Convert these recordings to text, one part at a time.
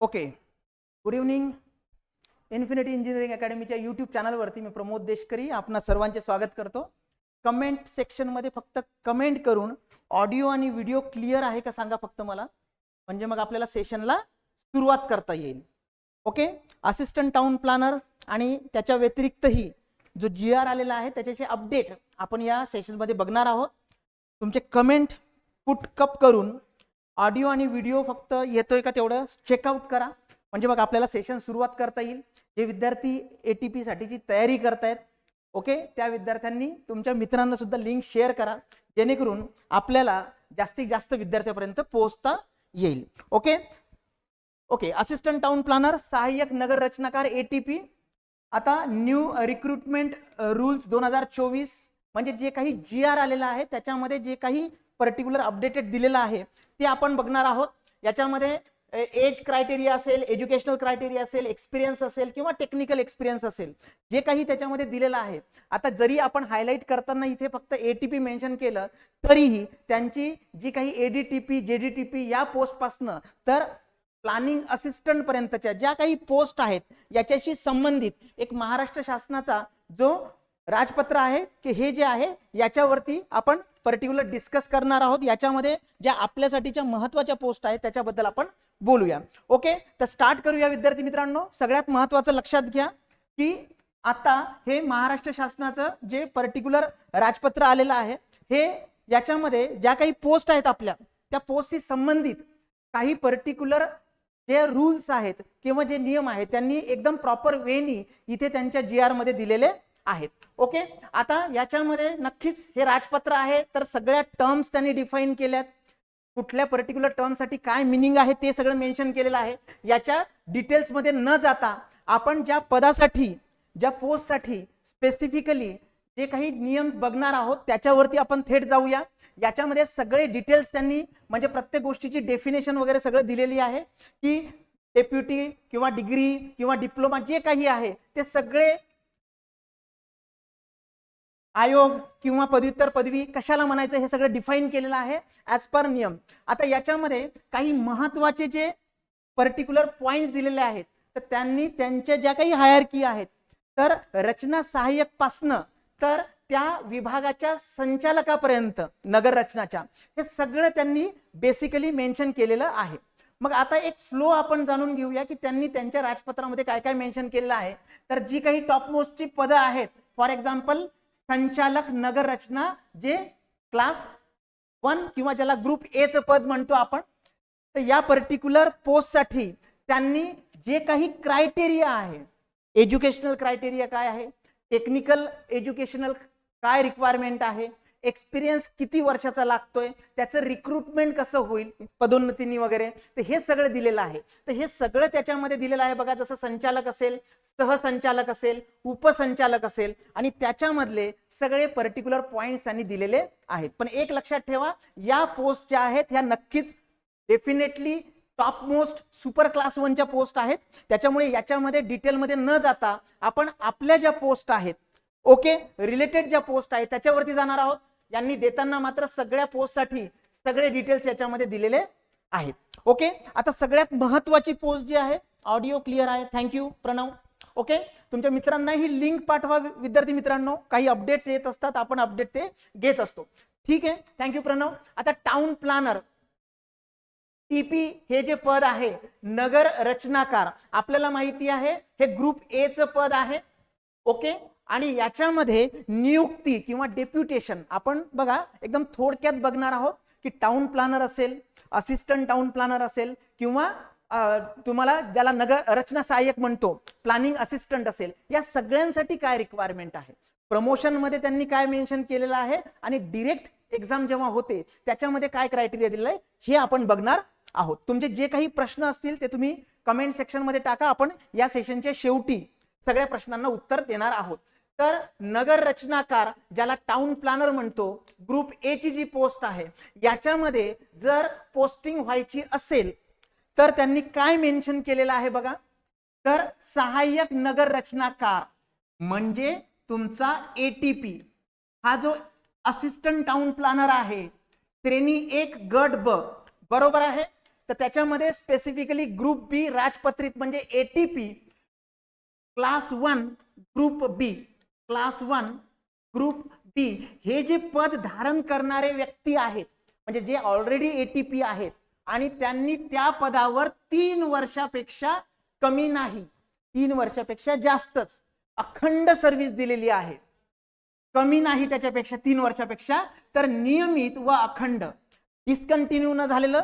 Okay good evening infinity engineering अकॅडमीच्या YouTube चॅनलवरती मी प्रमोद देशकरी आपणा सर्वांचे स्वागत करतो. कमेंट सेक्शनमध्ये फक्त कमेंट करून ऑडिओ आणि व्हिडिओ क्लिअर आहे का सांगा फक्त मला? म्हणजे मग आपल्याला सेशनला सुरुवात करता येईल. ओके असिस्टंट टाउन प्लॅनर आणि त्याच्या व्यतिरिक्तही जो जी आर आलेला आहे त्याच्याचे अपडेट आपण या सेशनमध्ये बघणार आहोत. तुमचे कमेंट पुट कप करून ऑडिओ आणि व्हिडिओ फक्त येतोय का तेवढं चेकआउट करा. म्हणजे मग आपल्याला सेशन सुरुवात करता येईल. जे विद्यार्थी ए टी पी साठीची तयारी करतायत ओके? त्या विद्यार्थ्यांनी तुमच्या मित्रांना सुद्धा लिंक शेअर करा. जेणेकरून आपल्याला जास्तीत जास्त विद्यार्थ्यापर्यंत पोहोचता येईल. Okay? Okay assistant town planner सहाय्यक नगर रचनाकार ए टी पी आता न्यू रिक्रुटमेंट रूल्स दोन हजार चोवीस म्हणजे जे काही जी आर आलेलं आहे त्याच्यामध्ये जे काही पर्टिक्युलर अपडेटेड दिलेलं आहे ते आपण बघणार आहोत. याच्यामध्ये एज क्रायटेरिया असेल एज्युकेशनल क्रायटेरिया असेल एक्सपिरियन्स असेल किंवा टेक्निकल एक्सपिरियन्स असेल जे काही त्याच्यामध्ये दिलेलं आहे. आता जरी आपण हायलाईट करताना इथे फक्त ए टी पी मेन्शन केलं तरीही त्यांची जी काही A D T P J D T P या पोस्टपासनं तर प्लॅनिंग असिस्टंटपर्यंतच्या ज्या काही पोस्ट आहेत याच्याशी संबंधित एक महाराष्ट्र शासनाचा जो राजपत्र आहे की हे जे आहे याच्यावरती आपण पर्टिक्युलर डिस्कस करणार आहोत. याच्यामध्ये ज्या आपल्यासाठीच्या महत्त्वाच्या पोस्ट आहेत त्याच्याबद्दल आपण बोलूया. ओके तर स्टार्ट करूया विद्यार्थी मित्रांनो. सगळ्यात महत्वाचं लक्षात घ्या की आता हे महाराष्ट्र शासनाचं जे पर्टिक्युलर राजपत्र आलेलं आहे हे याच्यामध्ये ज्या काही पोस्ट आहेत आपल्या त्या पोस्टशी संबंधित काही पर्टिक्युलर जे रूल्स आहेत किंवा जे नियम आहेत त्यांनी एकदम प्रॉपर वेनी इथे त्यांच्या जी आरमध्ये दिलेले आहेत. ओके आता याच्यामध्ये नक्कीच हे राजपत्र आहे तर सगळ्या टर्म्स त्यांनी डिफाईन केल्यात. कुठल्या पर्टिक्युलर टर्मसाठी काय मिनिंग आहे ते सगळं मेन्शन केलेलं आहे. याच्या डिटेल्समध्ये न जाता आपण ज्या पदासाठी ज्या पोस्टसाठी स्पेसिफिकली जे काही नियम बघणार आहोत त्याच्यावरती आपण थेट जाऊया. याच्यामध्ये सगळे डिटेल्स त्यांनी म्हणजे प्रत्येक गोष्टीची डेफिनेशन वगैरे सगळं दिलेली आहे की डेप्युटी किंवा डिग्री किंवा डिप्लोमा जे काही आहे ते सगळे आयोग किंवा पदव्युत्तर पदवी कशाला म्हणायचं हे सगळं डिफाईन केलेलं आहे ॲज पर नियम. आता याच्यामध्ये काही महत्त्वाचे जे पर्टिक्युलर पॉइंट्स दिलेले आहेत तर त्यांनी त्यांच्या ज्या काही हायरकी आहेत तर रचना सहाय्यक पासनं तर त्या विभागाच्या संचालकापर्यंत नगर रचनाच्या हे सगळं त्यांनी बेसिकली मेन्शन केलेलं आहे. मग आता एक फ्लो आपण जाणून घेऊया की त्यांनी त्यांच्या राजपत्रामध्ये काय काय मेन्शन केलेलं आहे. तर जी काही टॉप मोस्टची पदं आहेत फॉर एक्झाम्पल संचालक नगर रचना जे क्लास वन किंवा ज्याला ग्रुप एचं पद म्हणतो आपण तर या पर्टिक्युलर पोस्टसाठी त्यांनी जे काही क्रायटेरिया आहे एज्युकेशनल क्रायटेरिया काय आहे टेक्निकल एज्युकेशनल काय रिक्वायरमेंट आहे एक्सपिरियन्स किती वर्षाचा लागतोय? त्याचं रिक्रुटमेंट कसं होईल? पदोन्नतीनी वगैरे. तर हे सगळं दिलेलं आहे. तर हे सगळं त्याच्यामध्ये दिलेलं आहे बघा. जसं संचालक असेल सहसंचालक असेल उपसंचालक असेल आणि त्याच्यामधले सगळे पर्टिक्युलर पॉईंट्स त्यांनी दिलेले आहेत. पण एक लक्षात ठेवा या पोस्ट ज्या आहेत ह्या नक्कीच definitely top most super class वनच्या पोस्ट आहेत. त्याच्यामुळे याच्यामध्ये डिटेलमध्ये न जाता आपण आपल्या ज्या पोस्ट आहेत ओके रिलेटेड ज्या पोस्ट आहेत त्याच्यावरती जाणार आहोत. यांनी देताना मात्र सगळ्या पोस्टसाठी सगळे डिटेल्स याच्यामध्ये दिलेले आहेत. ओके आता सगळ्यात महत्वाची पोस्ट जी आहे ऑडिओ क्लिअर आहे. Thank you Pranav. ओके तुमच्या मित्रांना ही लिंक पाठवा विद्यार्थी मित्रांनो. काही अपडेट्स येत असतात आपण अपडेट ते घेत असतो. ठीक आहे? Thank you Pranav. आता टाउन प्लॅनर टीपी हे जे पद आहे नगर रचनाकार. आपल्याला माहिती आहे हे ग्रुप ए च पद आहे. ओके आणि याच्यामध्ये नियुक्ती किंवा डेप्युटेशन आपण बघा एकदम थोडक्यात बघणार आहोत की टाउन प्लॅनर असेल असिस्टंट टाउन प्लॅनर असेल किंवा तुम्हाला ज्याला नगर रचना सहाय्यक म्हणतो प्लॅनिंग असिस्टंट असेल या सगळ्यांसाठी काय रिक्वायरमेंट आहे? प्रमोशनमध्ये त्यांनी काय मेन्शन केलेलं आहे आणि डिरेक्ट एक्झाम जेव्हा होते त्याच्यामध्ये काय क्रायटेरिया दिलेलं आहे हे आपण बघणार आहोत. तुमचे जे काही प्रश्न असतील ते तुम्ही कमेंट सेक्शनमध्ये टाका आपण या सेशनच्या शेवटी सगळ्या प्रश्नांना उत्तर देणार आहोत. तर नगर रचनाकार ज्याला टाउन प्लॅनर म्हणतो ग्रुप ए ची जी पोस्ट आहे याच्यामध्ये जर पोस्टिंग व्हायची असेल तर त्यांनी काय मेन्शन केलेलं आहे बघा? तर सहाय्यक नगर रचनाकार म्हणजे तुमचा एटीपी हा जो असिस्टंट टाउन प्लॅनर आहे श्रेणी एक गट ब बरोबर आहे? तर त्याच्यामध्ये स्पेसिफिकली ग्रुप बी राजपत्रित म्हणजे ATP class one group B class one group B हे जे पद धारण करणारे व्यक्ती आहेत म्हणजे जे ऑलरेडी एटीपी आहेत आणि त्यांनी त्या पदावर तीन वर्षापेक्षा कमी नाही तीन वर्षापेक्षा जास्तच अखंड सर्व्हिस दिलेली आहे. कमी नाही त्याच्यापेक्षा तीन वर्षापेक्षा तर नियमित व अखंड. डिस्कंटिन्यू न झालेलं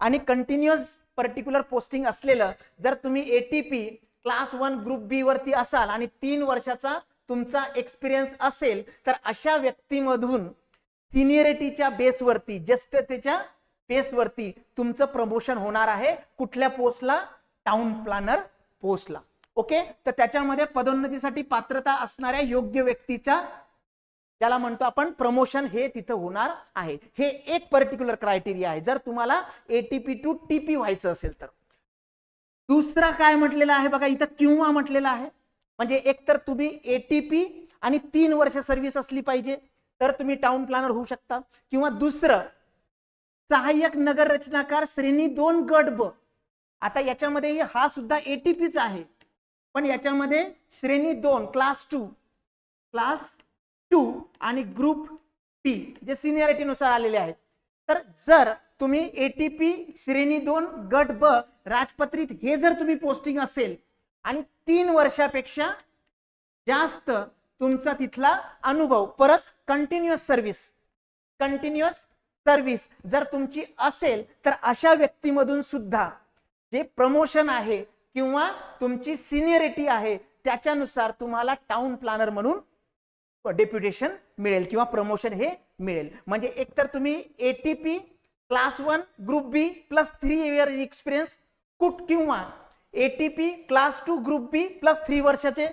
आणि कंटिन्युअस पर्टिक्युलर पोस्टिंग असलेलं जर तुम्ही ATP class one group B वरती असाल आणि तीन वर्षाचा तुमचा एक्सपिरियन्स असेल तर अशा व्यक्तीमधून सिनियरिटीच्या बेसवरती ज्येष्ठतेच्या बेसवरती तुमचं प्रमोशन होणार आहे कुठल्या पोस्टला टाउन प्लॅनर पोस्टला ओके तर त्याच्यामध्ये पदोन्नतीसाठी पात्रता असणाऱ्या योग्य व्यक्तीच्या ज्याला म्हणतो आपण प्रमोशन हे तिथं होणार आहे. हे एक पर्टिक्युलर क्रायटेरिया आहे. जर तुम्हाला एटीपी टू टीपी व्हायचं असेल तर. दुसरा काय म्हटलेलं आहे? बघा इथं किंवा म्हटलेलं आहे. म्हणजे एक तर तुम्ही एटीपी आणि तीन वर्ष सर्व्हिस असली पाहिजे तर तुम्ही टाउन प्लॅनर होऊ शकता. किंवा दुसरं सहाय्यक नगर रचनाकार श्रेणी दोन गट ब. आता याच्यामध्ये हा सुद्धा एटीपीच आहे. पण याच्यामध्ये श्रेणी दोन क्लास टू क्लास टू आणि ग्रुप पी जे सिनियरिटीनुसार आलेले आहेत. तर जर तुम्ही एटीपी श्रेणी दोन गट ब राजपत्रित हे जर तुम्ही पोस्टिंग असेल आणि तीन वर्षापेक्षा जास्त तुमचा तिथला अनुभव. परत कंटिन्युअस सर्व्हिस कंटिन्युअस सर्व्हिस जर तुमची असेल तर अशा व्यक्तीमधून सुद्धा जे प्रमोशन आहे किंवा तुमची सिनियरिटी आहे त्याच्यानुसार तुम्हाला टाउन प्लॅनर म्हणून डेप्युटेशन मिळेल किंवा प्रमोशन हे मिळेल. म्हणजे एकतर तुम्ही ATP class one group B plus three year experience कुठ किंवा ATP class two group B plus three वर्षाचे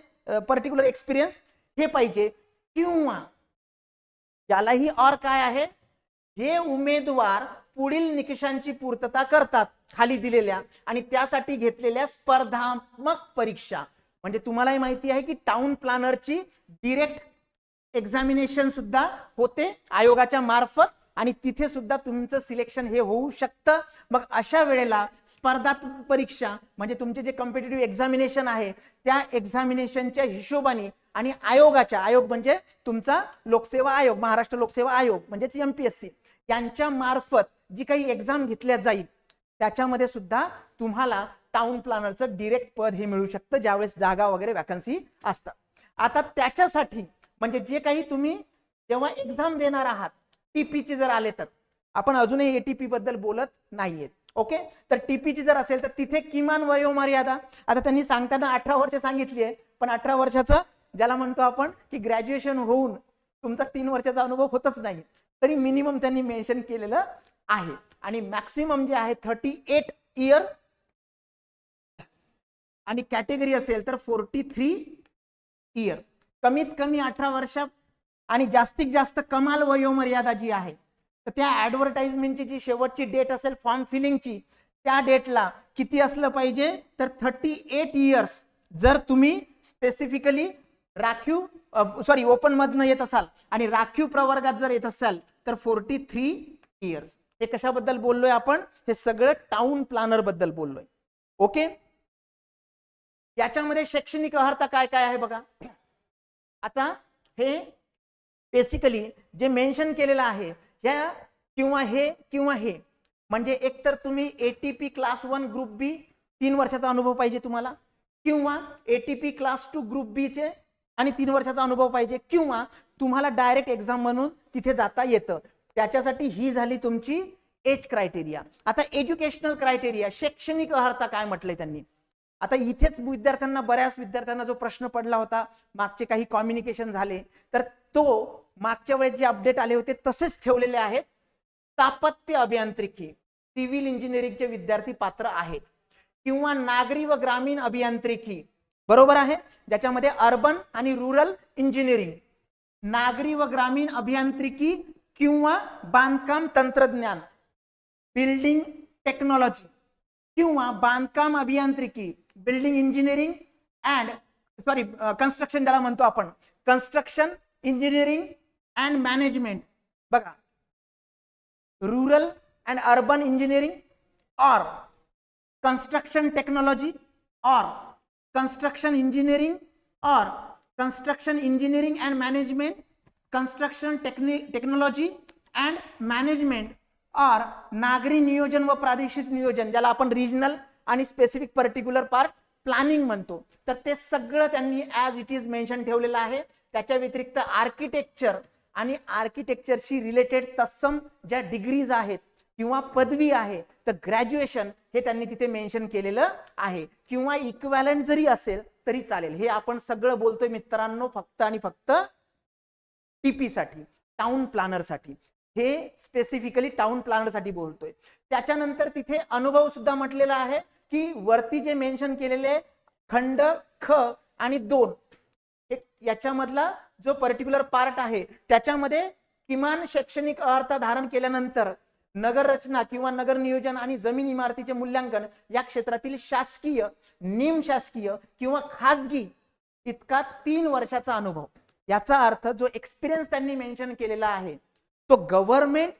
पर्टिक्युलर एक्सपिरियन्स हे पाहिजे. किंवा ज्यालाही और काय आहे? जे उमेदवार पुढील निकषांची पूर्तता करतात खाली दिलेल्या आणि त्यासाठी घेतलेल्या स्पर्धात्मक परीक्षा. म्हणजे तुम्हालाही माहिती आहे की टाउन प्लॅनरची डिरेक्ट एक्झामिनेशन सुद्धा होते आयोगाच्या मार्फत. आणि तिथे सुद्धा तुमचं सिलेक्शन हे होऊ शकतं. मग अशा वेळेला स्पर्धात्मक परीक्षा म्हणजे तुमचे जे कॉम्पिटेटिव्ह एक्झामिनेशन आहे त्या एक्झामिनेशनच्या हिशोबाने आणि आयोगाच्या आयोग म्हणजे तुमचा लोकसेवा आयोग महाराष्ट्र लोकसेवा आयोग म्हणजेच एमपीएससी यांच्या मार्फत जी काही एक्झाम घेतल्या जाईल त्याच्यामध्ये सुद्धा तुम्हाला टाउन प्लॅनरचं डिरेक्ट पद हे मिळू शकतं ज्यावेळेस जागा वगैरे वॅकन्सी असतात. आता त्याच्यासाठी म्हणजे जे काही तुम्ही जेव्हा एक्झाम देणार आहात टीपीची जर आले तर. आपण अजूनही एटीपी बद्दल बोलत नाहीयेत. ओके? तर टीपीची जर असेल तर तिथे किमान वयोमर्यादा हो आता त्यांनी सांगताना अठरा वर्ष सांगितली आहे पण अठरा वर्षाचं ज्याला म्हणतो आपण की ग्रॅज्युएशन होऊन तुमचा तीन वर्षाचा अनुभव होतच नाही. तरी मिनिमम त्यांनी मेन्शन केलेलं आहे. आणि मॅक्सिमम जे आहे थर्टी एट इयर आणि कॅटेगरी असेल तर फोर्टी थ्री इयर कमीत कमी अठरा वर्षा आणि जास्तीत जास्त कमाल वयोमर्यादा जी आहे तर त्या ऍडव्हर्टाइजमेंटची जी शेवटची डेट असेल फॉर्म फिलिंगची त्या डेटला किती असलं पाहिजे? तर थर्टी एट इयर्स जर तुम्ही स्पेसिफिकली राखीव सॉरी ओपन मधनं येत असाल आणि राखीव प्रवर्गात जर येत असाल तर फोर्टी थ्री इयर्स हे कशाबद्दल बोललोय आपण? हे सगळं टाउन प्लॅनरबद्दल बोललोय. ओके याच्यामध्ये शैक्षणिक अर्हता काय काय आहे बघा? आता हे बेसिकली जे मेन्शन केलेलं आहे ह्या किंवा हे किंवा हे म्हणजे एकतर तुम्ही ATP class one group B तीन वर्षाचा अनुभव पाहिजे तुम्हाला किंवा ATP class two group B चे आणि तीन वर्षाचा अनुभव पाहिजे किंवा तुम्हाला डायरेक्ट एक्झाम म्हणून तिथे जाता येतं. त्याच्यासाठी ही झाली तुमची एज क्रायटेरिया आता एज्युकेशनल क्रायटेरिया शैक्षणिक अर्हता काय म्हटलंय त्यांनी? आता इथेच विद्यार्थ्यांना बऱ्याच विद्यार्थ्यांना जो प्रश्न पडला होता मागचे काही कॉम्युनिकेशन झाले तर तो मागच्या वेळेस जे अपडेट आले होते तसेच ठेवलेले आहेत. स्थापत्य अभियांत्रिकी सिव्हिल इंजिनिअरिंगचे विद्यार्थी पात्र आहेत. किंवा नागरी व ग्रामीण अभियांत्रिकी बरोबर आहे? ज्याच्यामध्ये अर्बन आणि रुरल इंजिनिअरिंग नागरी व ग्रामीण अभियांत्रिकी किंवा बांधकाम तंत्रज्ञान बिल्डिंग टेक्नॉलॉजी किंवा बांधकाम अभियांत्रिकी building engineering and sorry construction ज्याला म्हणतो आपण कन्स्ट्रक्शन इंजिनिअरिंग अँड मॅनेजमेंट बघा rural and urban engineering or construction technology or construction engineering or construction engineering and management construction टेक्नि technology and management or नागरी नियोजन व प्रादेशिक नियोजन ज्याला आपण रिजनल आणि स्पेसिफिक पर्टिक्युलर पार्ट प्लॅनिंग म्हणतो. तर ते सगळं त्यांनी ॲज इट इज मेन्शन ठेवलेलं आहे. त्याच्या व्यतिरिक्त आर्किटेक्चर आणि आर्किटेक्चरशी रिलेटेड तत्सम ज्या डिग्रीज आहेत किंवा पदवी आहे तर ग्रॅज्युएशन हे त्यांनी तिथे मेन्शन केलेलं आहे. किंवा इक्वॅलंट जरी असेल तरी चालेल. हे आपण सगळं बोलतोय मित्रांनो फक्त आणि फक्त टीपीसाठी टाउन प्लॅनरसाठी हे स्पेसिफिकली टाउन प्लॅनरसाठी बोलतोय. त्याच्यानंतर तिथे अनुभव सुद्धा म्हटलेला आहे की वरती जे मेन्शन केलेले खंड ख आणि दोन हे याच्यामधला जो पर्टिक्युलर पार्ट आहे त्याच्यामध्ये किमान शैक्षणिक अर्थ धारण केल्यानंतर नगर रचना किंवा नगर नियोजन आणि जमीन इमारतीचे मूल्यांकन या क्षेत्रातील शासकीय निमशासकीय किंवा खाजगी इतका तीन वर्षाचा अनुभव. याचा अर्थ जो एक्सपिरियन्स त्यांनी मेन्शन केलेला आहे तो गव्हर्नमेंट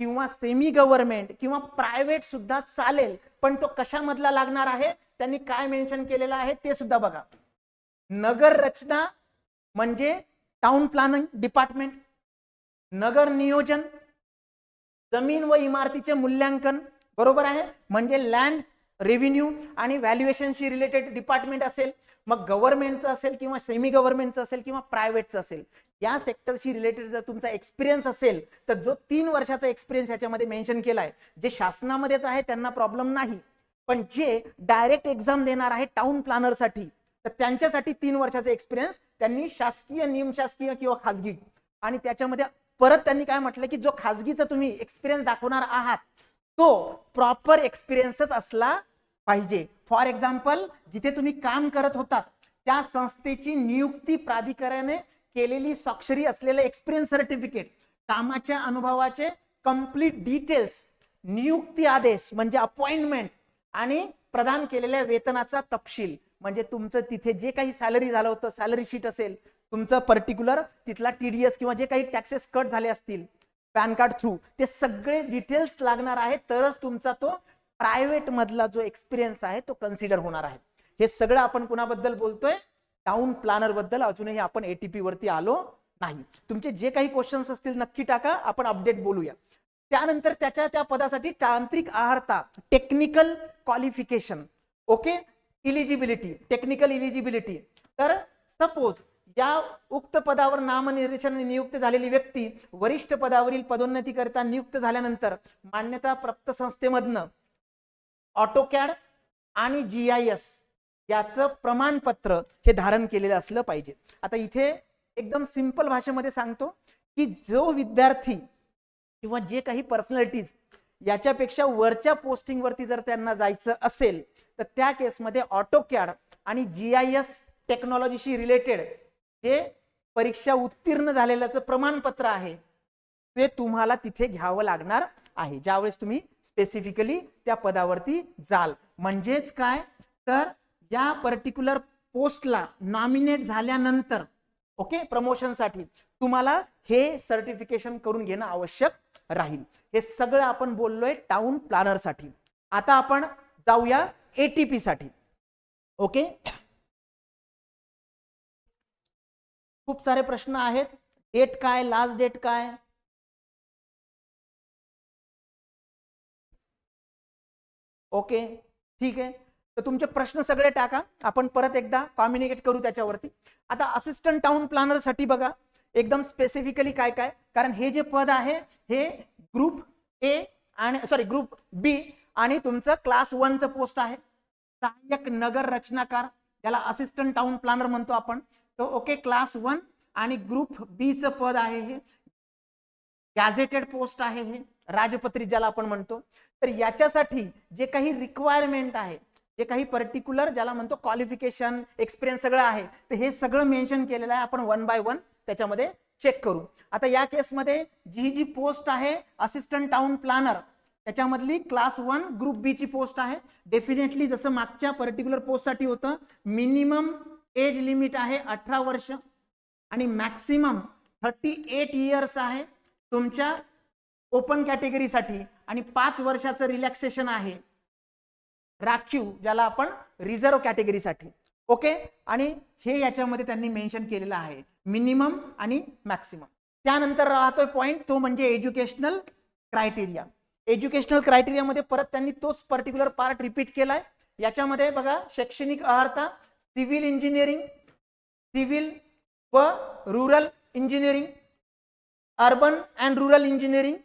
किंवा सेमी गव्हर्नमेंट किंवा प्रायव्हेट सुद्धा चालेल पण तो कशामधला लागणार आहे? त्यांनी काय मेन्शन केलेलं आहे ते सुद्धा बघा. नगर रचना म्हणजे टाउन प्लॅनिंग डिपार्टमेंट नगर नियोजन जमीन व इमारतीचे मूल्यांकन बरोबर आहे? म्हणजे लँड रेव्हेन्यू आणि व्हॅल्युएशनशी रिलेटेड डिपार्टमेंट असेल मग गव्हर्नमेंटचं असेल किंवा सेमी गव्हर्नमेंटचं असेल किंवा प्रायव्हेटचं असेल या सेक्टरशी रिलेटेड जर तुमचा एक्सपिरियन्स असेल तर जो तीन वर्षाचा एक्सपिरियन्स याच्यामध्ये मेन्शन केलाय जे शासनामध्येच आहे त्यांना प्रॉब्लेम नाही. पण जे डायरेक्ट एक्झाम देणार आहे टाउन प्लॅनरसाठी तर त्यांच्यासाठी तीन वर्षाचा एक्सपिरियन्स त्यांनी शासकीय निमशासकीय किंवा खाजगी. आणि त्याच्यामध्ये परत त्यांनी काय म्हटलं की जो खाजगीचा तुम्ही एक्सपिरियन्स दाखवणार आहात तो प्रॉपर एक्सपिरियन्सच असला पाहिजे. फॉर एक्झाम्पल जिथे तुम्ही काम करत होतात त्या संस्थेची नियुक्ती प्राधिकरणाने केलेली स्वाक्षरी असलेलं एक्सपिरियन्स सर्टिफिकेट कामाच्या अनुभवाचे कंप्लीट डिटेल्स नियुक्ती आदेश म्हणजे अपॉइंटमेंट आणि प्रदान केलेल्या वेतनाचा तपशील. म्हणजे तुमचं तिथे जे काही सॅलरी झालं होतं सॅलरी शीट असेल तुमचं पर्टिक्युलर तिथला टीडीएस किंवा जे काही टॅक्सेस कट झाले असतील पॅन कार्ड थ्रू. ते सगळे डिटेल्स लागणार आहे तरच तुमचा तो प्रायव्हेट मधला जो एक्सपिरियन्स आहे तो कन्सिडर होणार आहे. हे सगळं आपण कुणाबद्दल बोलतोय? टाउन प्लॅनरबद्दल अजूनही आपण एटीपी वरती आलो नाही. तुमचे जे काही क्वेश्चन्स असतील नक्की टाका आपण अपडेट बोलूया. त्यानंतर त्याच्या त्या पदासाठी तांत्रिक आहारता technical qualification okay eligibility technical eligibility तर सपोज या उक्त पदावर नामनिर्देशन नियुक्त झालेली व्यक्ती वरिष्ठ पदावरील पदोन्नतीकरिता नियुक्त झाल्यानंतर मान्यता प्राप्त संस्थेमधनं ऑटोकॅड आणि जी आय एस याचं प्रमाणपत्र हे धारण केलेलं असलं पाहिजे. आता इथे एकदम सिंपल भाषेमध्ये सांगतो की जो विद्यार्थी किंवा जे काही पर्सनॅलिटीज याच्यापेक्षा वरच्या पोस्टिंगवरती जर त्यांना जायचं असेल तर त्या केसमध्ये ऑटोकॅड आणि जी आय एस टेक्नॉलॉजीशी रिलेटेड जे परीक्षा उत्तीर्ण झालेल्याचं प्रमाणपत्र आहे. ते तुम्हाला तिथे घ्यावं लागणार आहे. ज्यावेळेस तुम्ही स्पेसिफिकली त्या पदावरती जाल. म्हणजेच काय? तर या पर्टिक्युलर पोस्टला नॉमिनेट झाल्यानंतर ओके प्रमोशनसाठी तुम्हाला हे सर्टिफिकेशन करून घेणं आवश्यक राहील. हे सगळं आपण बोललोय टाउन प्लॅनरसाठी आता आपण जाऊया एटीपी साठी. ओके खूप सारे प्रश्न आहेत. डेट काय? लास्ट डेट काय? ओके ठीक आहे. तर तुमचे प्रश्न सगळे टाका. आपण परत एकदा कॉम्युनिकेट करू त्याच्यावरती. आता असिस्टंट टाउन प्लॅनरसाठी बघा. एकदम स्पेसिफिकली काय काय? कारण हे जे पद आहे हे ग्रुप ए आणि सॉरी ग्रुप बी आणि तुमचं क्लास वनचं पोस्ट आहे. सहाय्यक नगर रचनाकार त्याला असिस्टंट टाउन प्लॅनर म्हणतो आपण. तो ओके क्लास वन आणि ग्रुप बी च पद आहे हे. गॅझेटेड पोस्ट आहे हे राजपत्री ज्याला आपण म्हणतो. तर याच्यासाठी जे काही रिक्वायरमेंट आहे जे काही पर्टिक्युलर ज्याला म्हणतो क्वालिफिकेशन एक्सपिरियन्स सगळं आहे तर हे सगळं मेन्शन केलेलं आहे. आपण वन बाय वन त्याच्यामध्ये चेक करू. आता या केसमध्ये जी जी पोस्ट आहे असिस्टंट टाउन प्लॅनर त्याच्यामधली क्लास वन ग्रुप बी ची पोस्ट आहे. डेफिनेटली जसं मागच्या पर्टिक्युलर पोस्टसाठी होतं मिनिमम एज लिमिट आहे अठरा वर्ष आणि मॅक्सिमम थर्टी एट इयर्स आहे तुमच्या ओपन कॅटेगरीसाठी आणि पाच वर्षाचं रिलॅक्सेशन आहे. राखीव ज्याला आपण रिझर्व्ह कॅटेगरीसाठी ओके आणि हे याच्यामध्ये त्यांनी मेन्शन केलेलं आहे. मिनिमम आणि मॅक्सिमम त्यानंतर राहतोय पॉईंट तो म्हणजे एज्युकेशनल क्रायटेरिया एज्युकेशनल क्रायटेरियामध्ये परत त्यांनी तोच पर्टिक्युलर पार्ट रिपीट केलाय. याच्यामध्ये बघा शैक्षणिक अर्हता सिव्हिल इंजिनिअरिंग सिव्हिल व rural engineering urban and rural engineering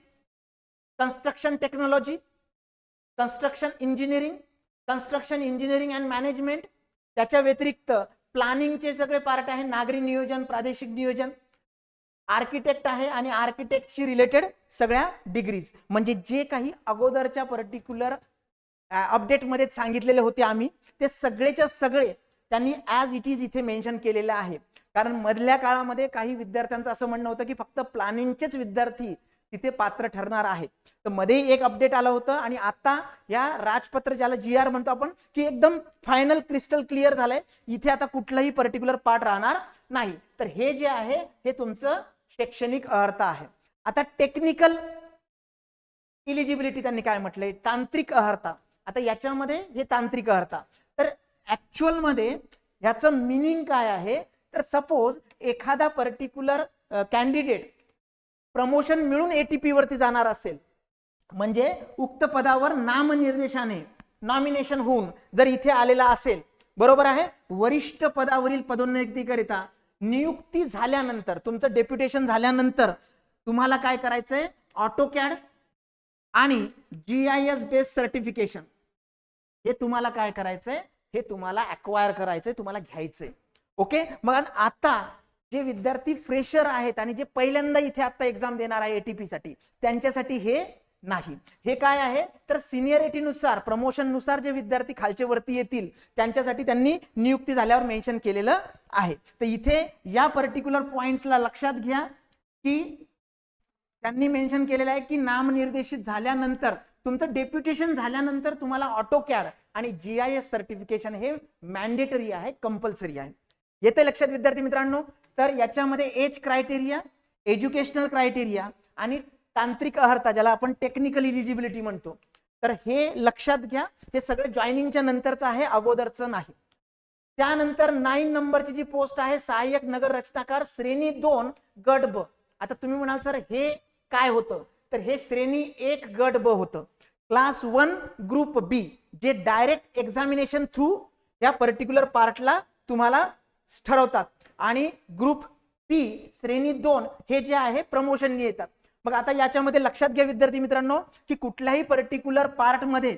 construction technology construction engineering construction engineering and management त्याच्या व्यतिरिक्त प्लॅनिंगचे सगळे पार्ट आहे नागरी नियोजन प्रादेशिक नियोजन आर्किटेक्ट आहे आणि आर्किटेक्टशी रिलेटेड सगळ्या डिग्रीज. म्हणजे जे काही अगोदरच्या पर्टिक्युलर अपडेटमध्ये सांगितलेले होते आम्ही ते सगळेच्या सगळे त्यांनी ॲज इट इज इथे मेन्शन केलेलं आहे. कारण मधल्या काळामध्ये काही विद्यार्थ्यांचं असं म्हणणं होतं की फक्त प्लॅनिंगचेच विद्यार्थी तिथे पात्र ठरणार आहेत. तर मध्ये एक अपडेट आलं होतं आणि आता या राजपत्र ज्याला जी आर म्हणतो आपण की एकदम फायनल क्रिस्टल क्लिअर झालंय. इथे आता कुठलाही पर्टिक्युलर पार्ट राहणार नाही. तर हे जे आहे हे तुमचं शैक्षणिक अर्हता आहे. आता टेक्निकल इलिजिबिलिटी त्यांनी काय म्हटलंय? तांत्रिक अर्हता आता याच्यामध्ये हे तांत्रिक अर्हता तर ऍक्च्युअलमध्ये ह्याचं मिनिंग काय आहे? तर सपोज एखादा पर्टिक्युलर कॅन्डिडेट प्रमोशन मिळून एटीपी वरती जाणार असेल. म्हणजे उक्त पदावर नामनिर्देशाने नॉमिनेशन होऊन जर इथे आलेला असेल बरोबर आहे? वरिष्ठ पदावरील पदोन्नतीकरिता नियुक्ती झाल्यानंतर तुमचं डेप्युटेशन झाल्यानंतर तुम्हाला काय करायचंय? ऑटोकॅड आणि G I S base certification हे तुम्हाला काय करायचंय? हे तुम्हाला अक्वायर करायचंय तुम्हाला घ्यायचंय. ओके मग आता जे विद्यार्थी फ्रेशर आहेत आणि जे पहिल्यांदा इथे आता एक्झाम देणार आहे एटीपी साठी त्यांच्यासाठी हे नाही. हे काय आहे? तर सिनियरिटीनुसार प्रमोशननुसार जे विद्यार्थी खालचे वरती येतील त्यांच्यासाठी त्यांनी नियुक्ती झाल्यावर मेन्शन केलेलं आहे. तर इथे या पर्टिक्युलर पॉइंट्सला लक्षात घ्या की त्यांनी मेन्शन केलेलं आहे की नामनिर्देशित झाल्यानंतर तुमचं डेप्युटेशन झाल्यानंतर तुम्हाला ऑटो कॅड आणि जी आय एस सर्टिफिकेशन हे मॅन्डेटरी आहे कंपल्सरी आहे. येते लक्षात विद्यार्थी मित्रांनो? तर याच्यामध्ये एज क्रायटेरिया एज्युकेशनल क्रायटेरिया आणि तांत्रिक अर्हता ज्याला आपण टेक्निकल इलिजिबिलिटी म्हणतो. तर हे लक्षात घ्या हे सगळं जॉईनिंगच्या नंतरचं आहे अगोदरचं नाही. त्यानंतर नाईन नंबरची जी पोस्ट आहे सहाय्यक नगर रचनाकार श्रेणी दोन गट ब. आता तुम्ही म्हणाल सर हे काय होतं? तर हे श्रेणी एक गट ब होतं. क्लास वन ग्रुप बी जे डायरेक्ट एक्झामिनेशन थ्रू या पर्टिक्युलर पार्टला तुम्हाला ठरवतात. आणि ग्रुप पी श्रेणी दोन हे जे आहे प्रमोशननी येतात. मग आता याच्यामध्ये लक्षात घ्या विद्यार्थी मित्रांनो की कुठल्याही पर्टिक्युलर पार्टमध्ये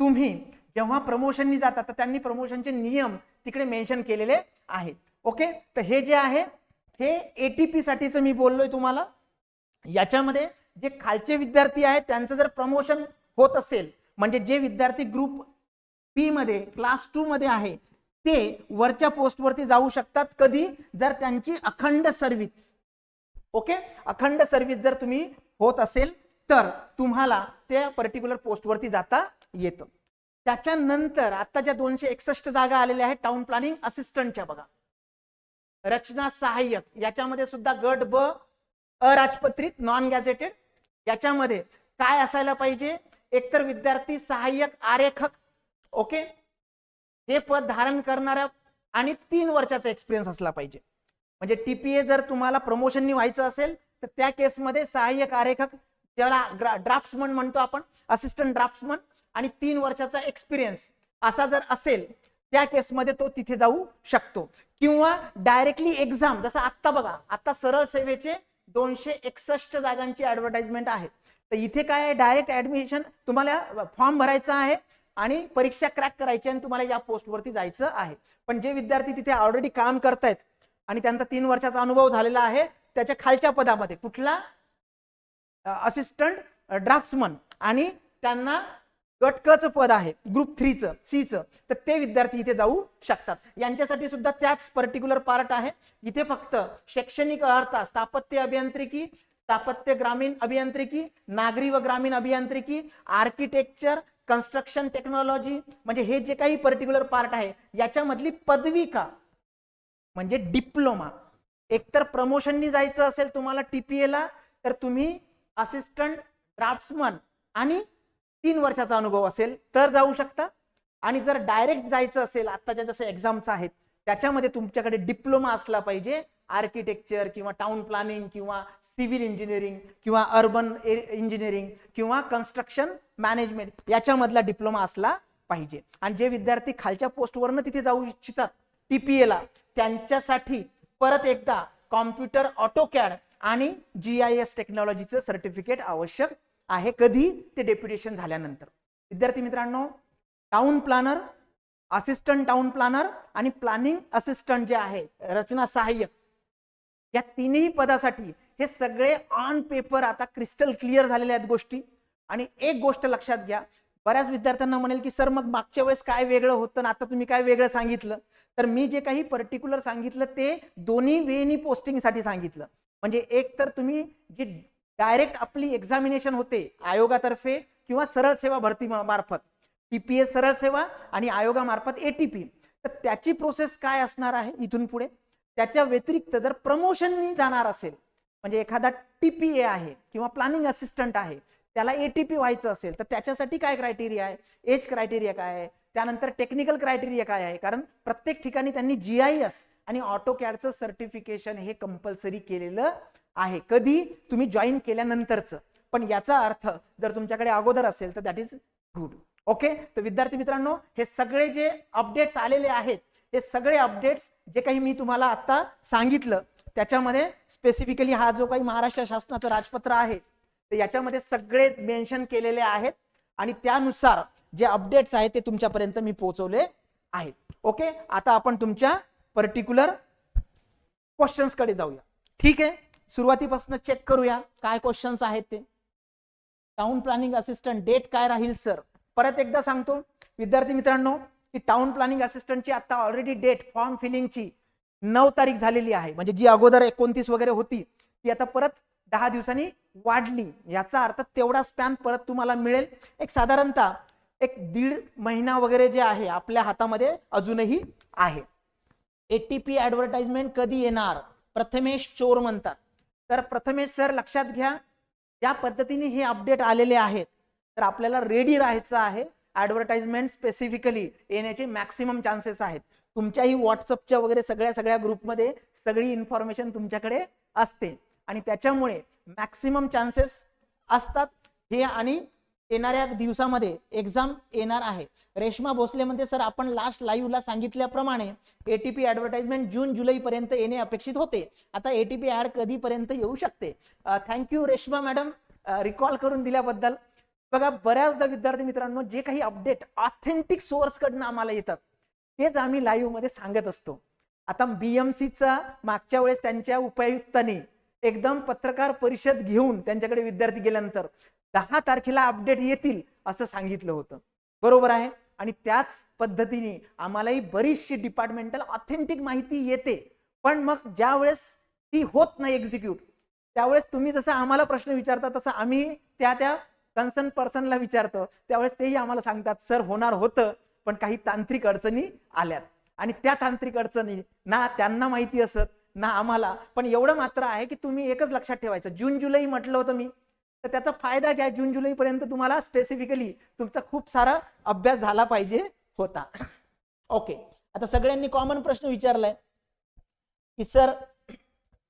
तुम्ही जेव्हा प्रमोशननी जातात तर त्यांनी प्रमोशनचे नियम तिकडे मेन्शन केलेले आहेत. ओके तर हे जे आहे हे एटीपी साठीचं मी बोललोय तुम्हाला. याच्यामध्ये जे खालचे विद्यार्थी आहेत त्यांचं जर प्रमोशन होत असेल. म्हणजे जे विद्यार्थी ग्रुप बी मध्ये क्लास टू मध्ये आहे ते वरच्या पोस्टवरती जाऊ शकतात कधी? जर त्यांची अखंड सर्व्हिस ओके अखंड सर्व्हिस जर तुम्ही होत असेल तर तुम्हाला त्या पर्टिक्युलर पोस्टवरती जाता येतं. त्याच्यानंतर आता ज्या दोनशे एकसष्ट जागा आलेल्या आहेत टाउन प्लॅनिंग असिस्टंटच्या बघा. रचना सहाय्यक याच्यामध्ये सुद्धा गट ब अराजपत्रित नॉन गॅझेटेड याच्यामध्ये काय असायला पाहिजे? एकतर विद्यार्थी सहाय्यक आरेखक ओके? हे पद धारण करणाऱ्या आणि तीन वर्षाचा एक्सपिरियन्स असला पाहिजे. म्हणजे टीपीए जर तुम्हाला प्रमोशननी व्हायचं असेल तर त्या केसमध्ये सहाय्यक आरेखक ज्याला ड्राफ्ट्समन म्हणतो आपण असिस्टंट ड्राफ्ट्समन आणि तीन वर्षाचा एक्सपिरियन्स असा जर असेल त्या केसमध्ये तो तिथे जाऊ शकतो. किंवा डायरेक्टली एक्झाम जसं आत्ता बघा आता सरळ सेवेचे दोनशे एकसष्ट जागांची ऍडव्हर्टाइजमेंट आहे. तर इथे काय आहे? डायरेक्ट ऍडमिशन तुम्हाला फॉर्म भरायचा आहे आणि परीक्षा क्रॅक करायची आणि तुम्हाला या पोस्टवरती जायचं आहे. पण जे विद्यार्थी तिथे ऑलरेडी काम करतायत आणि त्यांचा तीन वर्षाचा अनुभव झालेला आहे त्याच्या खालच्या पदामध्ये कुठला? असिस्टंट ड्राफ्टमन आणि त्यांना गटकचं पद आहे ग्रुप थ्रीचं सीचं तर ते विद्यार्थी इथे जाऊ शकतात. यांच्यासाठी सुद्धा त्याच पर्टिक्युलर पार्ट आहे. इथे फक्त शैक्षणिक अर्थ स्थापत्य अभियांत्रिकी स्थापत्य ग्रामीण अभियांत्रिकी नागरी व ग्रामीण अभियांत्रिकी आर्किटेक्चर कन्स्ट्रक्शन टेक्नॉलॉजी म्हणजे हे जे काही पर्टिक्युलर पार्ट आहे याच्यामधली पदविका म्हणजे डिप्लोमा एकतर प्रमोशननी जायचं असेल तुम्हाला टीपीएला ला तर तुम्ही असिस्टंट ड्राफ्टमन आणि तीन वर्षाचा अनुभव असेल तर जाऊ शकता. आणि जर डायरेक्ट जायचं असेल आत्ताच्या जसं एक्झाम्स आहेत त्याच्यामध्ये तुमच्याकडे डिप्लोमा असला पाहिजे. आर्किटेक्चर किंवा टाउन प्लॅनिंग किंवा सिव्हिल इंजिनिअरिंग किंवा अर्बन इंजिनिअरिंग किंवा कन्स्ट्रक्शन मॅनेजमेंट याच्यामधला डिप्लोमा असला पाहिजे. आणि जे विद्यार्थी खालच्या पोस्टवरनं तिथे जाऊ इच्छितात टीपीए ला त्यांच्यासाठी परत एकदा कॉम्प्युटर ऑटोकॅड आणि जी आय एस टेक्नॉलॉजीचं सर्टिफिकेट आवश्यक आहे. कधी? ते डेप्युटेशन झाल्यानंतर. विद्यार्थी मित्रांनो town planner assistant town planner आणि प्लॅनिंग असिस्टंट जे आहे रचना सहाय्यक या तिन्ही पदासाठी हे सगळे ऑन पेपर आता क्रिस्टल क्लिअर झालेल्या आहेत गोष्टी. आणि एक गोष्ट लक्षात घ्या बऱ्याच विद्यार्थ्यांना म्हणेल की सर मग मागच्या वेळेस काय वेगळं होतं आणि आता तुम्ही काय वेगळं सांगितलं? तर मी जे काही पर्टिक्युलर सांगितलं ते दोन्ही वेनी पोस्टिंगसाठी सांगितलं. म्हणजे एक तर तुम्ही जी डायरेक्ट आपली एक्झामिनेशन होते आयोगातर्फे किंवा सरळ सेवा भरती मार्फत टी पी टीपीए सरळ सेवा आणि आयोगामार्फत एटीपी तर त्याची प्रोसेस काय असणार आहे इथून पुढे? त्याच्या व्यतिरिक्त जर प्रमोशननी जाणार असेल म्हणजे एखादा टीपीए आहे किंवा प्लॅनिंग असिस्टंट आहे त्याला एटीपी व्हायचं असेल तर त्याच्यासाठी काय क्रायटेरिया आहे? एज क्रायटेरिया काय आहे? त्यानंतर टेक्निकल क्रायटेरिया काय आहे? कारण प्रत्येक ठिकाणी त्यांनी जी आय एस आणि ऑटो कॅडचं सर्टिफिकेशन हे कंपल्सरी केलेलं आहे. कधी? तुम्ही जॉईन केल्यानंतरचं. पण याचा अर्थ जर तुमच्याकडे अगोदर असेल तर दॅट इज गुड ओके तर विद्यार्थी मित्रांनो हे सगळे जे अपडेट्स आलेले आहेत हे सगळे अपडेट्स जे काही मी तुम्हाला आता सांगितलं त्याच्यामध्ये स्पेसिफिकली हा जो काही महाराष्ट्र शासनाचं राजपत्र आहे तर याच्यामध्ये सगळे मेन्शन केलेले आहेत आणि त्यानुसार जे अपडेट्स आहेत ते तुमच्यापर्यंत मी पोहोचवले आहेत. ओके आता आपण तुमच्या पर्टिक्युलर क्वेश्चन्सकडे जाऊया. ठीक आहे? सुरुवातीपासून चेक करूया. काय क्वेश्चन्स आहेत ते? टाउन प्लॅनिंग असिस्टंट डेट काय राहील सर परत एकदा सांगतो विद्यार्थी मित्रांनो की टाउन प्लॅनिंग असिस्टंटची आता ऑलरेडी डेट फॉर्म फिलिंगची नऊ तारीख झालेली आहे. म्हणजे जी अगोदर एकोणतीस वगैरे होती ती आता परत दहा दिवसांनी वाढली. याचा अर्थ तेवढा स्पॅन परत तुम्हाला मिळेल. एक साधारणतः एक दीड महिना वगैरे जे आहे आपल्या हातामध्ये अजूनही आहे. एटीपी ऍडव्हर्टाइजमेंट कधी येणार? प्रथमेश चोर म्हणतात. तर प्रथमेश सर लक्षात घ्या ज्या पद्धतीने हे अपडेट आलेले आहेत तर आपल्याला रेडी राहायचं आहे. ऍडव्हर्टाइजमेंट स्पेसिफिकली येण्याचे मॅक्सिमम चान्सेस आहेत. तुमच्याही व्हॉट्सअपच्या वगैरे सगळ्या सगळ्या ग्रुपमध्ये सगळी इन्फॉर्मेशन तुमच्याकडे असते. आणि त्याच्यामुळे मॅक्सिमम चान्सेस असतात. हे आणि येणाऱ्या दिवसामध्ये एक्झाम येणार आहे. रेश्मा भोसले म्हणते सर आपण लास्ट लाईव्हला सांगितल्याप्रमाणे एटीपी ऍडव्हर्टाइजमेंट जून जुलै पर्यंत येणे अपेक्षित होते. आता एटीपी ऍड कधीपर्यंत येऊ शकते? Thank you Reshma madam. रिकॉल करून दिल्याबद्दल. बघा बऱ्याचदा विद्यार्थी मित्रांनो जे काही अपडेट ऑथेंटिक सोर्स कडनं आम्हाला येतात तेच आम्ही लाईव्हमध्ये सांगत असतो. आता बीएमसीचा मागच्या वेळेस त्यांच्या उपायुक्तांनी एकदम पत्रकार परिषद घेऊन त्यांच्याकडे विद्यार्थी गेल्यानंतर दहा तारखेला अपडेट येतील असं सांगितलं होतं. बरोबर आहे? आणि त्याच पद्धतीने आम्हालाही बरीचशी डिपार्टमेंटल ऑथेंटिक माहिती येते. पण मग ज्या वेळेस ती होत नाही एक्झिक्यूट त्यावेळेस तुम्ही जसं आम्हाला प्रश्न विचारता तसं आम्ही त्या त्या कन्सर्न पर्सनला विचारतो त्यावेळेस तेही आम्हाला सांगतात सर होणार होतं पण काही तांत्रिक अडचणी आल्यात. आणि त्या तांत्रिक अडचणी ना त्यांना माहिती असत ना आम्हाला. पण एवढं मात्र आहे की तुम्ही एकच लक्षात ठेवायचं. जून जुलै म्हटलं होतं मी. तर त्याचा फायदा घ्या. जून जुलैपर्यंत तुम्हाला स्पेसिफिकली तुमचा खूप सारा अभ्यास झाला पाहिजे होता. ओके आता सगळ्यांनी कॉमन प्रश्न विचारलाय. की सर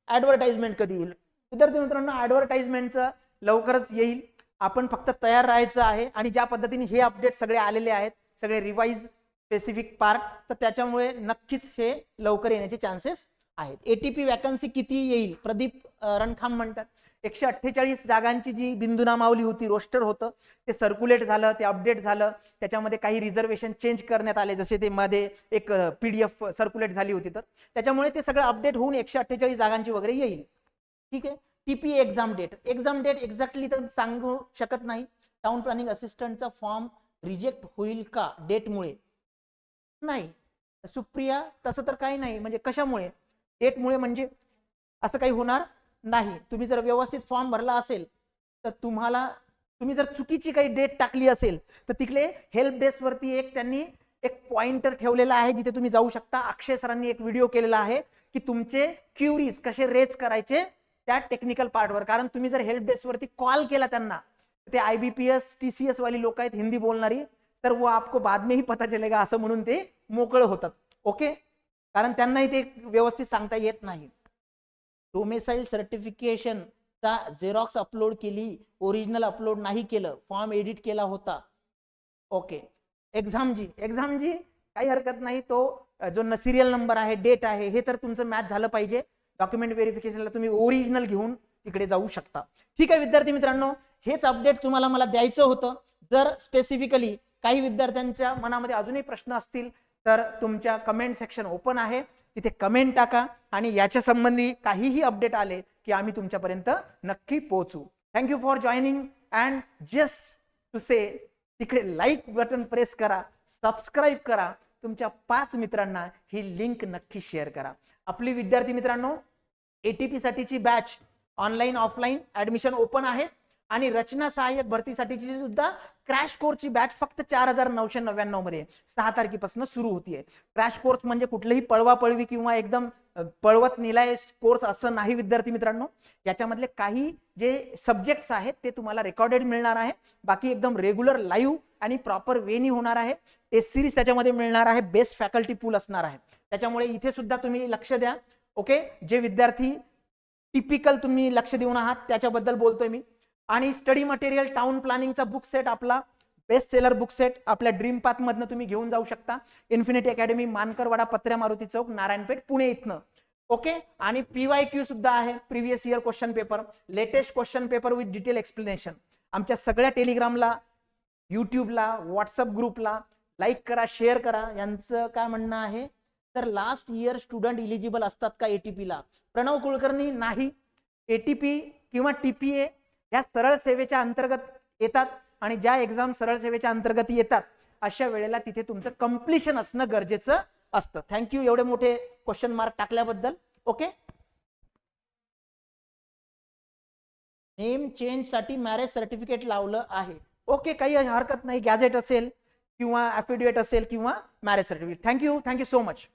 ऍडव्हर्टाइजमेंट कधी येईल? विद्यार्थी मित्रांनो ऍडव्हर्टाइजमेंटचं लवकरच येईल. आपण फक्त तयार राहायचं आहे आणि ज्या पद्धतीने हे अपडेट सगळे आलेले आहेत सगळे रिवाईज स्पेसिफिक पार्ट तर त्याच्यामुळे नक्कीच हे लवकर येण्याचे चान्सेस आहेत. एटीपी वॅकन्सी किती येईल? प्रदीप रणखाम म्हणतात. एकशे अठ्ठेचाळीस जागांची जी बिंदुनामावली होती रोस्टर होतं ते सर्क्युलेट झालं ते अपडेट झालं. त्याच्यामध्ये काही रिझर्वेशन चेंज करण्यात आले जसे ते मध्ये एक पीडीएफ सर्क्युलेट झाली होती. तर त्याच्यामुळे ते सगळं अपडेट होऊन एकशे अठ्ठेचाळीस जागांची वगैरे येईल. ठीक आहे? TP exam date exam date exactly तर सांगू शकत नाही. टाउन प्लॅनिंग असिस्टंटचा फॉर्म रिजेक्ट होईल का डेटमुळे नाही. सुप्रिया तसं तर काही नाही. म्हणजे कशामुळे? डेटमुळे म्हणजे असं काही होणार नाही. तुम्ही जर व्यवस्थित फॉर्म भरला असेल तर तुम्हाला तुम्ही जर चुकीची काही डेट टाकली असेल तर तिकडे हेल्प डेस्कवरती एक त्यांनी एक पॉइंटर ठेवलेला आहे जिथे तुम्ही जाऊ शकता. अक्षय सरांनी एक व्हिडिओ केलेला आहे की तुमचे क्युरीज कसे रेज करायचे त्या टेक्निकल पार्टवर कारण तुम्ही जर हेल्प डेस्क वरती कॉल केला त्यांना ते I B P S T C S वाली लोक आहेत हिंदी बोलणारी तर वो आपको बाद में ही पता चलेगा असं म्हणून ते मोकळं होतात. ओके कारण त्यांनाही ते व्यवस्थित सांगता येत नाही. डोमेसाईल सर्टिफिकेशनचा झेरॉक्स अपलोड केली ओरिजिनल अपलोड नाही केलं फॉर्म एडिट केला होता. ओके एक्झाम जी एक्झाम जी काही हरकत नाही तो जो जो सिरियल नंबर आहे डेट आहे हे तर तुमचं मॅच झालं पाहिजे. डॉक्युमेंट व्हेरिफिकेशनला तुम्ही ओरिजिनल घेऊन तिकडे जाऊ शकता. ठीक आहे विद्यार्थी मित्रांनो हेच अपडेट तुम्हाला मला द्यायचं होतं. जर स्पेसिफिकली काही विद्यार्थ्यांच्या मनामध्ये अजूनही प्रश्न असतील तर तुमच्या कमेंट सेक्शन ओपन आहे. तिथे कमेंट टाका आणि याच्या संबंधी काहीही अपडेट आले की आम्ही तुमच्यापर्यंत नक्की पोहोचू. Thank you for joining and just to say तिकडे लाईक बटन प्रेस करा सबस्क्राईब करा. तुमच्या पाच मित्रांना ही लिंक नक्की शेअर करा. आपली विद्यार्थी मित्रांनो एटीपी साठीची batch online offline admission open आहे आणि रचना सहाय्यक भरतीसाठीची सुद्धा क्रॅश कोर्सची बॅच फक्त चार हजार नऊशे नव्याण्णवमध्ये सहा तारखेपासून सुरू होतीये. क्रॅश कोर्स म्हणजे कुठलीही पळवा पळवी किंवा एकदम पळवत निलाय कोर्स असं नाही विद्यार्थी मित्रांनो. याच्यामधले काही जे सब्जेक्ट्स आहेत ते तुम्हाला रेकॉर्डेड मिळणार आहे. बाकी एकदम रेग्युलर लाईव्ह आणि प्रॉपर वेनी होणार आहे. टेस्ट सिरीज त्याच्यामध्ये मिळणार आहे. बेस्ट फॅकल्टी पूल असणार आहे. त्याच्यामुळे इथे सुद्धा तुम्ही लक्ष द्या. ओके जे विद्यार्थी टिपिकल तुम्ही लक्ष देऊन आहात त्याच्याबद्दल बोलतोय मी. आणि स्टडी मटेरियल टाउन प्लॅनिंगचा बुक सेट आपला बेस्ट सेलर बुक सेट आपल्या ड्रीम पाथमधनं तुम्ही घेऊन जाऊ शकता. इन्फिनिटी अकॅडमी मानकरवाडा पत्र्या मारुती चौक नारायणपेठ पुणे इथनं. ओके आणि पीवाय क्यू सुद्धा आहे previous year question paper latest question paper with detail explanation आमच्या सगळ्या टेलिग्रामला युट्यूबला व्हॉट्सअप ग्रुपला लाईक करा शेअर करा. यांचं काय म्हणणं आहे? तर लास्ट इयर स्टुडंट इलिजिबल असतात का एटीपीला प्रणव कुलकर्णी नाही. एटीपी किंवा टीपीए ह्या सरळ सेवेच्या अंतर्गत येतात आणि ज्या एक्झाम सरळ सेवेच्या अंतर्गत येतात अशा वेळेला तिथे तुमचं कम्प्लिशन असणं गरजेचं असतं. थँक्यू एवढे मोठे क्वेश्चन मार्क टाकल्याबद्दल. ओके नेम चेंजसाठी मॅरेज सर्टिफिकेट लावलं आहे. ओके काही हरकत नाही. गॅझेट असेल किंवा ॲफिडेविट असेल किंवा marriage certificate thank you thank you so much